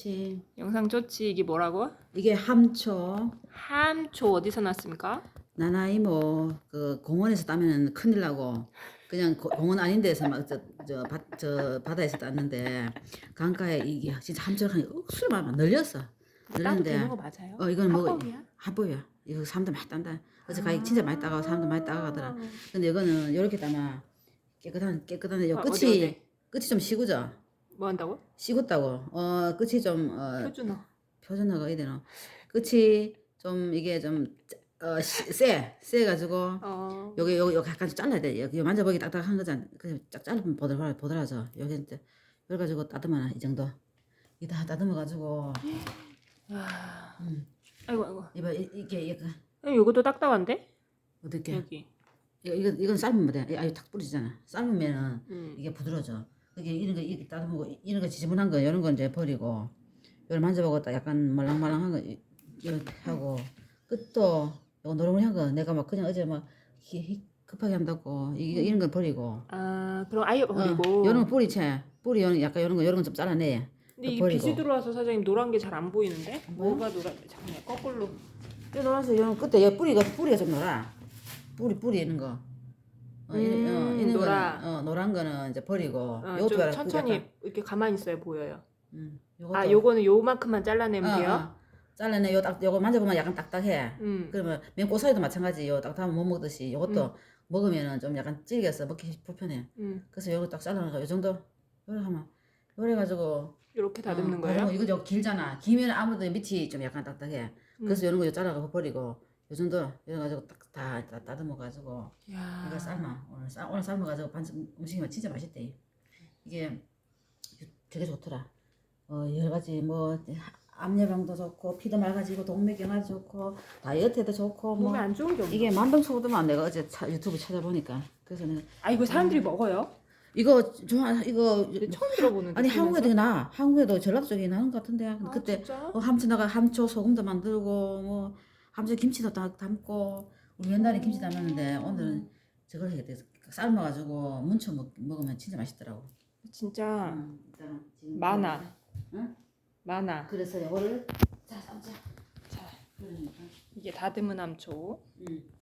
그렇지. 영상 좋지 이게 뭐라고? 이게 함초. 함초 어디서 났습니까? 나나이 뭐 그 공원에서 따면은 큰일 나고 그냥 고- 공원 아닌 데서 막저저 저 바다에서 땄는데 강가에 이게 진짜 함초를 억수로 막 널렸어. 따도 널렸는데 되는 거 맞아요? 어 이건 뭐 합법이야? 합법이야. 이거 사람들 많이 딴다. 어제 가기 진짜 많이 따가고 사람들 많이 따가더라. 아. 근데 이거는 이렇게 따면 깨끗한 깨끗한데 요 어, 끝이 어디, 어디? 끝이 좀 시구져. 뭐 한다고? 시굿다고. 어 끝이 좀 어, 표준어. 표준어가 어디 되나? 끝이 좀 이게 세가지고 어. 여기 여기 여기 약간 좀 잘라야 돼. 여기 만져보기 딱딱한 거잖아. 그냥 쫙 자르면 보들보들 보들하죠. 여기 이제 이걸 가지고 따듬어놔 이 정도. 이다 따듬어가지고 아. 음. 아이고 아이고. 이봐 이- 이게 이게 아, 요것도 딱딱한데? 어떻게 여기. 이거 이거 이건 삶으면 돼. 아유 탁 부러지잖아. 삶으면은 음. 이게 부드러져. 이게 이런 거 이렇게 따듬고 이- 이런 거 지저분한 거 이런 건 이제 버리고 이걸 만져보고 딱 약간 말랑말랑한 거 이- 이렇게 하고 끝도 이거 노릇노릇한 거 내가 막 그냥 어제 막 급하게 한다고 이 이런 건 버리고 아 그럼 아예 버리고. 어, 이런 거 뿌리채 뿌리 이런 약간 이런 거 이런 건좀 잘라내. 근데 이 버리고. 빛이 들어와서 사장님 노란 게 잘 안 보이는데? 뭐가 노란? 잠깐만 거꾸로. 이 노란색 이런 거 끝에 얘 뿌리가 뿌리가 좀 노라. 뿌리 뿌리 있는 거. 어, 이- 음, 어, 이런 노라. 거는 어, 노란 거는 이제 버리고 어, 요것도 좀 봐라, 천천히 약간, 이렇게 가만히 있어야 보여요. 음, 요것도 아 요거는 요만큼만 잘라내면 어, 돼요? 어. 잘라내 요 딱 요거 만져보면 약간 딱딱해. 음. 그러면 맹고사리도 마찬가지. 요 딱딱하면 못 먹듯이 요것도 음. 먹으면은 좀 약간 질겨서 먹기 불편해. 음. 그래서 요거 딱 잘라가 요 정도 요래 하면 요래 가지고 이렇게 다듬는 어, 거예요? 이거 저 길잖아. 길면 아무래도 밑이 좀 약간 딱딱해. 음. 그래서 이런 거 잘라가 버리고 요 정도 이래 가지고 딱다 다 다듬어 가지고 야. 이거 삶아 오늘 삶 오늘 삶아 가지고 반 음식이면 진짜 맛있대. 이게 되게 좋더라. 어 여러 가지 뭐 암예방도 좋고 피도 맑아지고 동맥경화도 좋고 다이어트에도 좋고 뭐 몸에 안 좋은 게 없나? 이게 만병소부도만 내가 어제 차, 유튜브 찾아보니까 그래서 내가 아 이거 사람들이 먹어요? 이거 좋아 이거 처음 들어보는데. 아니. 한국에도 나 한국에도 전라도 쪽에 나는 것 같은데 아, 그때 진짜? 어, 함초 나가 함초 소금도 만들고 뭐 함초 김치도 다 담고 우리 옛날에 김치 담았는데 오늘은 저걸 해야 돼 삶아가지고 문쳐 먹, 먹으면 진짜 맛있더라고. 진짜 음, 지금 많아. 응? 많아. 그래서 이거를 자 삼자. 자 그러니까 이게 다듬은 암초. 음.